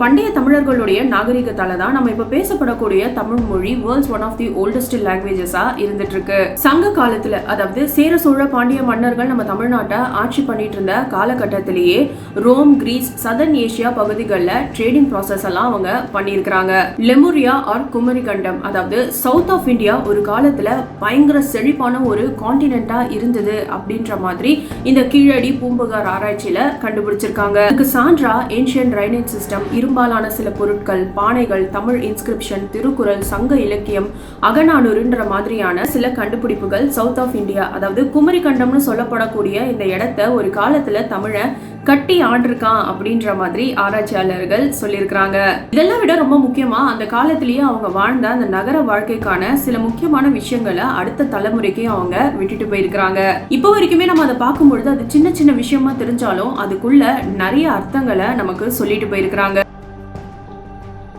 பண்டைய தமிழர்களுடைய நாகரிகத்தால தான் நம்ம இப்ப பேசப்படக்கூடிய தமிழ் மொழி world's one of the oldest லாங்குவேஜஸா இருந்துட்டு இருக்கு சங்க காலத்துல அதாவது சேர சோழ பாண்டிய மன்னர்கள் நம்ம தமிழ்நாட்டை ஆட்சி பண்ணிட்டு இருந்த காலகட்டத்திலேயே ரோம் கிரீஸ் சதர்ன் ஏசியா பகுதிகளில் ட்ரேடிங் ப்ராசஸ் எல்லாம் அவங்க பண்ணியிருக்கிறாங்க. லெமுரியா ஆர் குமரிகண்டம் அதாவது சவுத் ஆஃப் இந்தியா ஒரு காலத்துல பயங்கர செழிப்பான ஒரு காண்டினென்ட்டா இருந்தது அப்படின்ற மாதிரி இந்த கீழடி பூம்புகார் ஆராய்ச்சியில கண்டுபிடிச்சிருக்காங்க. இதுக்கு சான்றா ஏன்ஷியன் ரைனேஜ் சிஸ்டம் இரும்பாலான சில பொருட்கள் பானைகள் தமிழ் இன்ஸ்கிரிப்ஷன் திருக்குறள் சங்க இலக்கியம் அகநானூறுன்ற மாதிரியான சில கண்டுபிடிப்புகள் சவுத் ஆஃப் இந்தியா அதாவது குமரிக்கண்டம்னு சொல்லப்படக்கூடிய இந்த இடத்த ஒரு காலத்துல தமிழ கட்டி ஆண்டிருக்கான் அப்படின்ற மாதிரி ஆராய்ச்சியாளர்கள் சொல்லியிருக்கிறாங்க. இதெல்லாம் விட ரொம்ப முக்கியமா அந்த காலத்திலேயே அவங்க வாழ்ந்த அந்த நகர வாழ்க்கைக்கான சில முக்கியமான விஷயங்களை அடுத்த தலைமுறைக்கு அவங்க விட்டுட்டு போயிருக்கிறாங்க. இப்போ வரைக்குமே நம்ம அதை பார்க்கும்பொழுது அது சின்ன சின்ன விஷயமா தெரிஞ்சாலும் அதுக்குள்ள நிறைய அர்த்தங்களை நமக்கு சொல்லிட்டு போயிருக்கிறாங்க.